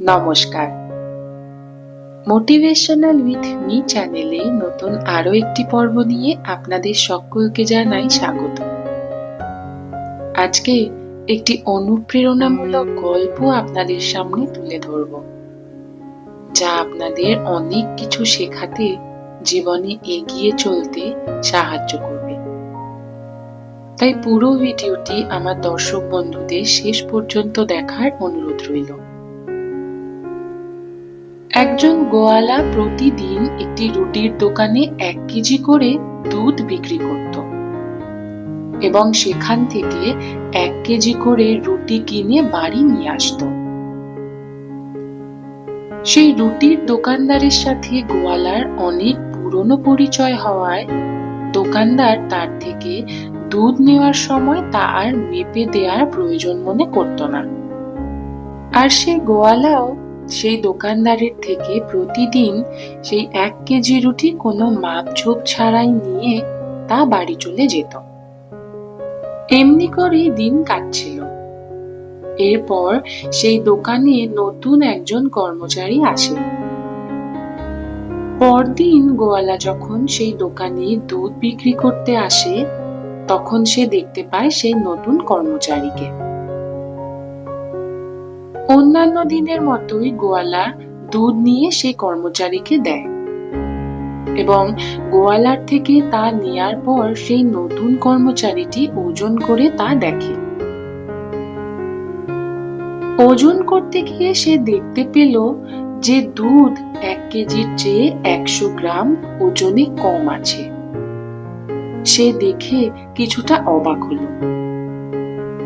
নমস্কার। Motivational with me চ্যানেলে নতুন আরও একটি পর্ব নিয়ে আপনাদের সকলকে জানাই স্বাগত। আজকে একটি অনুপ্রেরণামূলক গল্প আপনাদের সামনে তুলে ধরব, যা আপনাদের অনেক কিছু শেখাতে জীবনে এগিয়ে চলতে সাহায্য করবে। তাই পুরো ভিডিওটি আমার দর্শক বন্ধুদের শেষ পর্যন্ত দেখার অনুরোধ রইল। একজন গোয়ালা প্রতিদিন একটি রুটির দোকানে এক কেজি করে দুধ বিক্রি করত এবং সেখান থেকে এক কেজি করে রুটি কিনে বাড়ি নিয়ে আসত। সেই রুটির দোকানদারের সাথে গোয়ালার অনেক পুরনো পরিচয় হওয়ায় দোকানদার তার থেকে দুধ নেওয়ার সময় তা আর মেপে দেওয়ার প্রয়োজন মনে করত না। আর সে গোয়ালাও সেই দোকানদারের থেকে প্রতিদিন সেই এক কেজি রুটি কোনো মাপঝোপ ছাড়াই নিয়ে তা বাড়ি চলে যেত। এমনি করে দিন কাটছিল। এরপর সেই দোকানে নতুন একজন কর্মচারী আসে। পরদিন গোয়ালা যখন সেই দোকানে দুধ বিক্রি করতে আসে, তখন সে দেখতে পায় সেই নতুন কর্মচারীকে। অন্যান্য দিনের মতোই গোয়ালা দুধ নিয়ে সেই কর্মচারীকে দেয়। এবং গোয়ালার থেকে তা নেয়ার পর সেই নতুন কর্মচারীটি ওজন করে তা দেখে। ওজন করতে গিয়ে সে দেখতে পেল যে দুধ এক কেজির চেয়ে একশো গ্রাম ওজনে কম আছে। সে দেখে কিছুটা অবাক হলো।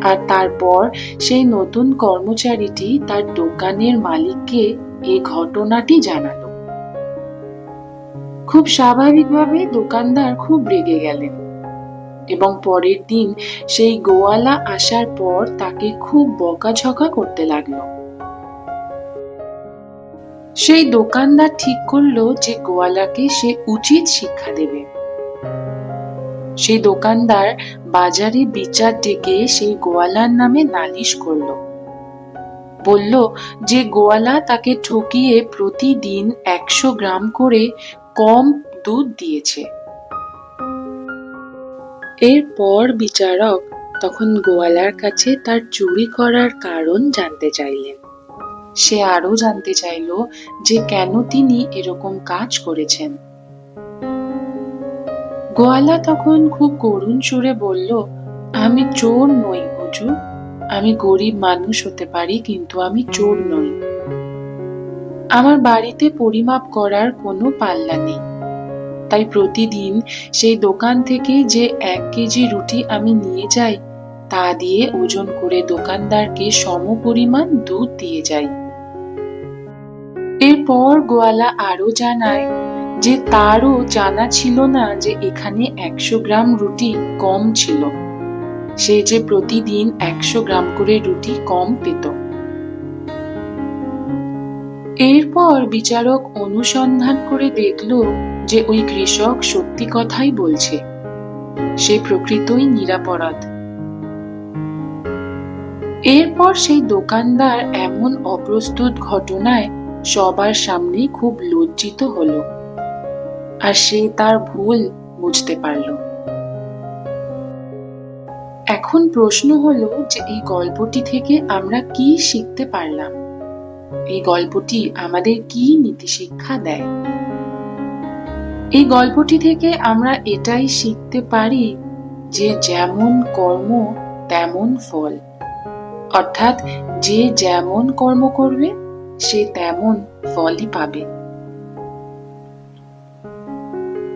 আর তারপর সেই নতুন কর্মচারীটি তার দোকানের মালিককে এই ঘটনাটি জানালো। খুব স্বাভাবিকভাবে দোকানদার খুব রেগে গেলেন এবং পরের দিন সেই গোয়ালা আসার পর তাকে খুব বকাঝকা করতে লাগল। সেই দোকানদার ঠিক করল যে গোয়ালাকে সে উচিত শিক্ষা দেবে। সেই দোকানদার বাজারে বিচার ডেকে সেই গোয়ালার নামে নালিশ করল। বলল, যে গোয়ালা তাকে ঠকিয়ে প্রতিদিন একশো গ্রাম করে কম দুধ দিয়েছে। এরপর বিচারক তখন গোয়ালার কাছে তার চুরি করার কারণ জানতে চাইলেন। সে আরও জানতে চাইল যে কেন তিনি এরকম কাজ করেছেন। গোয়ালা তখন খুব করুণ সুরে বলল, আমি চোর নই হুজুর আমি গরিব মানুষ হতে পারি, কিন্তু আমি চোর নই। আমার বাড়িতে পরিমাপ করার কোনো পাল্লা নেই। তাই প্রতিদিন সেই দোকান থেকে যে এক কেজি রুটি আমি নিয়ে যাই, তা দিয়ে ওজন করে দোকানদারকে সম পরিমাণ দুধ দিয়ে যাই। এরপর গোয়ালা আরও জানায় যে তারও জানা ছিল না যে এখানে একশো গ্রাম রুটি কম ছিল। সে যে প্রতিদিন একশো গ্রাম করে রুটি কম পেত। এরপর বিচারক অনুসন্ধান করে দেখল যে ওই কৃষক সত্যি কথাই বলছে। সে প্রকৃতই নিরাপরাধ। এরপর সেই দোকানদার এমন অপ্রস্তুত ঘটনায় সবার সামনে খুব লজ্জিত হলো। আর সে তার ভুল বুঝতে পারল। এখন প্রশ্ন হলো যে এই গল্পটি থেকে আমরা কি শিখতে পারলাম? এই গল্পটি আমাদের কি নীতি শিক্ষা দেয়? এই গল্পটি থেকে আমরা এটাই শিখতে পারি যে যেমন কর্ম, তেমন ফল। অর্থাৎ যে যেমন কর্ম করবে, সে তেমন ফলই পাবে।